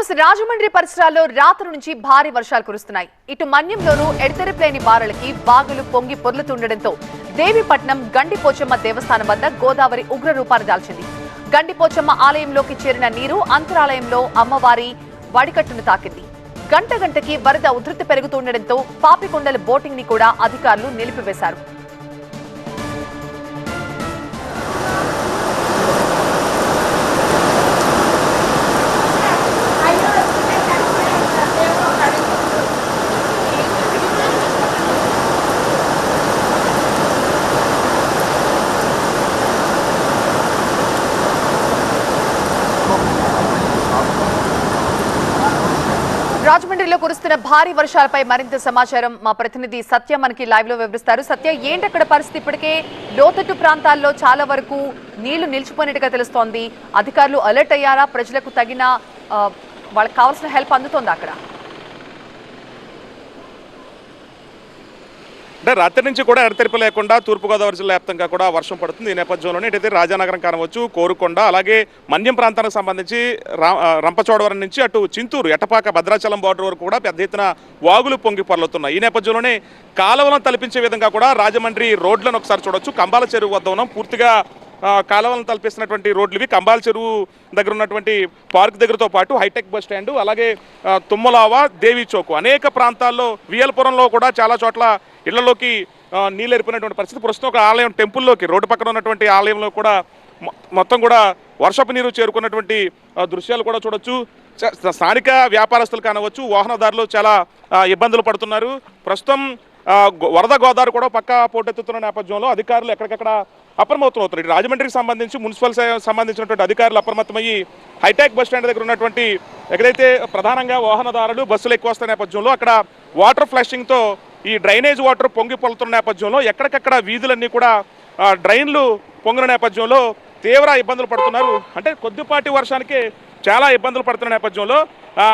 News Rajahmundry పరిసరాల్లో రాత్రి నుంచి భారీ వర్షాలు కురుస్తున్నాయి. ఇటు మన్యంలోనూ ఎడతెరిపిలేని బారులకి బాగులు పొంగి పొర్లుతుండటంతో దేవీపట్నం గండిపోచమ్మ దేవస్థానం వద్ద గోదావరి ఉగ్ర రూపాన్ని దాల్చింది. గండిపోచమ్మ ఆలయంలోకి చేరిన నీరు అంతరాలయంలో అమ్మవారి వడికట్టును తాకింది. గంట గంటకి వరద ఉధృతి పెరుగుతుండటంతో పాపికొండల బోటింగ్ని కూడా అధికారులు నిలిపివేశారు. రాజమండ్రిలో కురుస్తున్న భారీ వర్షాలపై మరింత సమాచారం మా ప్రతినిధి సత్య మనకి లైవ్లో వివరిస్తారు. సత్య ఏంటి అక్కడ పరిస్థితి? ఇప్పటికే లోతట్టు ప్రాంతాల్లో చాలా వరకు నీళ్ళు నిలిచిపోయినట్టుగా తెలుస్తోంది. అధికారులు అలర్ట్ అయ్యారా? ప్రజలకు తగిన ఆ, వాళ్ళకి కావాల్సిన హెల్ప్ అందుతోంది అక్కడ? అంటే రాత్రి నుంచి కూడా ఎడతెరిపి లేకుండా తూర్పుగోదావరి జిల్లా వ్యాప్తంగా కూడా వర్షం పడుతుంది ఈ నేపథ్యంలోనే. ఇటైతే రాజానగరం కానవచ్చు కోరుకొండ అలాగే మన్యం ప్రాంతానికి సంబంధించి రంపచోడవరం నుంచి అటు చింతూరు ఎటపాక భద్రాచలం బార్డర్ వరకు కూడా పెద్ద ఎత్తున వాగులు పొంగి పొరలుతున్నాయి. ఈ నేపథ్యంలోనే కాలువలను తలపించే విధంగా కూడా రాజమండ్రి రోడ్లను ఒకసారి చూడొచ్చు. కంబాల చెరువు వద్ద ఉన్నాం. పూర్తిగా కాలువలను తలపిస్తున్నటువంటి రోడ్లు ఇవి. కంబాల చెరువు దగ్గర ఉన్నటువంటి పార్క్ దగ్గరతో పాటు హైటెక్ బస్ స్టాండ్ అలాగే తుమ్మలావా తుమ్మలావ దేవి చౌక్ అనేక ప్రాంతాల్లో వియల్పురంలో కూడా చాలా చోట్ల ఇళ్ళలోకి నీళ్ళు ఎరిపినటువంటి పరిస్థితి. ప్రస్తుతం ఒక ఆలయం టెంపుల్లోకి రోడ్డు పక్కన ఉన్నటువంటి ఆలయంలో కూడా మొత్తం కూడా వర్షపు నీరు చేరుకున్నటువంటి దృశ్యాలు కూడా చూడొచ్చు. స్థానిక వ్యాపారస్తులు కానవచ్చు వాహనదారులు చాలా ఇబ్బందులు పడుతున్నారు. ప్రస్తుతం గో- వరద గోదావరి కూడా పక్క పోటెత్తుతున్న నేపథ్యంలో అధికారులు ఎక్కడికక్కడ అప్రమత్తమవుతున్నారు. ఇటు రాజమండ్రికి సంబంధించి మున్సిపల్ సంబంధించినటువంటి అధికారులు అప్రమత్తమయ్యి హైటెక్ బస్ స్టాండ్ దగ్గర ఉన్నటువంటి ఎక్కడైతే ప్రధానంగా వాహనదారులు బస్సులు ఎక్కువ వస్తున్న నేపథ్యంలో అక్కడ వాటర్ ఫ్లషింగ్తో ఈ డ్రైనేజ్ వాటర్ పొంగి పొలుతున్న నేపథ్యంలో ఎక్కడికక్కడ వీధులన్నీ కూడా డ్రైన్లు పొంగిన నేపథ్యంలో తీవ్ర ఇబ్బందులు పడుతున్నారు. అంటే కొద్దిపాటి వర్షానికి చాలా ఇబ్బందులు పడుతున్న నేపథ్యంలో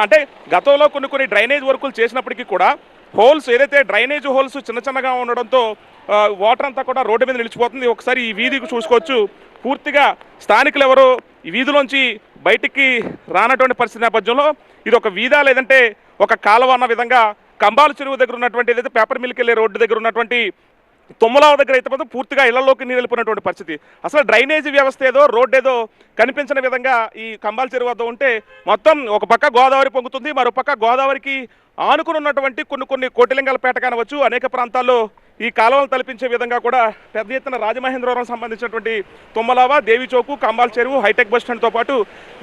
అంటే గతంలో కొన్ని కొన్ని డ్రైనేజ్ వర్కులు చేసినప్పటికీ కూడా హోల్స్ ఏదైతే డ్రైనేజ్ హోల్స్ చిన్న చిన్నగా ఉండడంతో వాటర్ అంతా కూడా రోడ్డు మీద నిలిచిపోతుంది. ఒకసారి ఈ వీధికి చూసుకోవచ్చు. పూర్తిగా స్థానికులు ఎవరు ఈ వీధిలోంచి బయటికి రానటువంటి పరిస్థితి నేపథ్యంలో ఇది ఒక వీధా లేదంటే ఒక కాలువ అన్న విధంగా కంబాల చెరువు దగ్గర ఉన్నటువంటి ఏదైతే పేపర్ మిల్కి వెళ్ళే రోడ్డు దగ్గర ఉన్నటువంటి తుమ్మలావ దగ్గర అయితే మాత్రం పూర్తిగా ఇళ్ళలోకి నీరు వెళ్ళిపోయినటువంటి పరిస్థితి. అసలు డ్రైనేజీ వ్యవస్థ ఏదో రోడ్డు ఏదో కనిపించిన విధంగా ఈ కంబాల చెరువు వద్ద ఉంటే మొత్తం ఒక పక్క గోదావరి పొంగుతుంది మరో పక్క గోదావరికి ఆనుకుని ఉన్నటువంటి కొన్ని కొన్ని కోటిలింగాలపేట కానవచ్చు. అనేక ప్రాంతాల్లో ఈ కాలువలు తలపించే విధంగా కూడా పెద్ద ఎత్తున రాజమహేంద్రవరం సంబంధించినటువంటి తుమ్మలావ దేవి చౌకు కంబాల చెరువు హైటెక్ బస్ స్టాండ్తో పాటు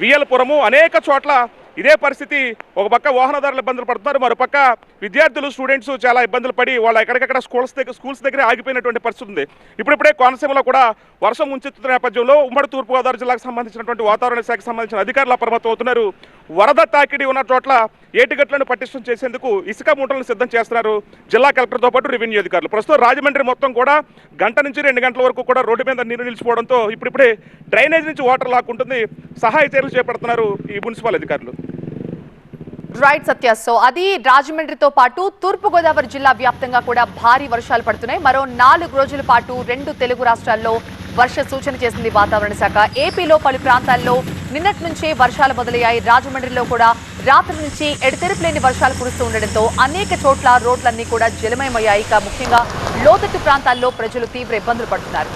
వియల్పురము అనేక చోట్ల ఇదే పరిస్థితి. ఒక పక్క వాహనదారులు ఇబ్బందులు పడుతున్నారు మరోపక్క విద్యార్థులు స్టూడెంట్స్ చాలా ఇబ్బందులు పడి వాళ్ళ ఎక్కడికక్కడ స్కూల్స్ దగ్గర స్కూల్స్ దగ్గర ఆగిపోయినటువంటి పరిస్థితి ఉంది. ఇప్పుడిప్పుడే కోనసీమలో కూడా వర్షం ముంచెత్తుతున్న నేపథ్యంలో ఉమ్మడి తూర్పుగోదావరి జిల్లాకు సంబంధించినటువంటి వాతావరణ శాఖకు సంబంధించిన అధికారులు అప్రమత్తం అవుతున్నారు వరద తాకిడి ఉన్న చోట్ల ఏటిగట్లను పటిష్టం చేసేందుకు ఇసుక మూటలను సిద్ధం చేస్తున్నారు జిల్లా కలెక్టర్తో పాటు రెవెన్యూ అధికారులు. ప్రస్తుతం రాజమండ్రి మొత్తం కూడా గంట నుంచి రెండు గంటల వరకు కూడా రోడ్డు మీద నీరు నిలిచిపోవడంతో ఇప్పుడిప్పుడే డ్రైనేజ్ నుంచి వాటర్ లాక్కుంటుంది. సహాయ చర్యలు చేపడుతున్నారు ఈ మున్సిపల్ అధికారులు. రైట్ సత్య. సో అది రాజమండ్రితో పాటు తూర్పుగోదావరి జిల్లా వ్యాప్తంగా కూడా భారీ వర్షాలు పడుతున్నాయి. మరో నాలుగు రోజుల పాటు రెండు తెలుగు రాష్ట్రాల్లో వర్ష సూచన చేసింది వాతావరణ శాఖ. ఏపీలో పలు ప్రాంతాల్లో నిన్నటి నుంచే వర్షాలు మొదలయ్యాయి. రాజమండ్రిలో కూడా రాత్రి నుంచి ఎడతెరిపిలేని వర్షాలు కురుస్తూ ఉండడంతో అనేక చోట్ల రోడ్లన్నీ కూడా జలమయమయ్యాయి. ఇక ముఖ్యంగా లోతట్టు ప్రాంతాల్లో ప్రజలు తీవ్ర ఇబ్బందులు పడుతున్నారు.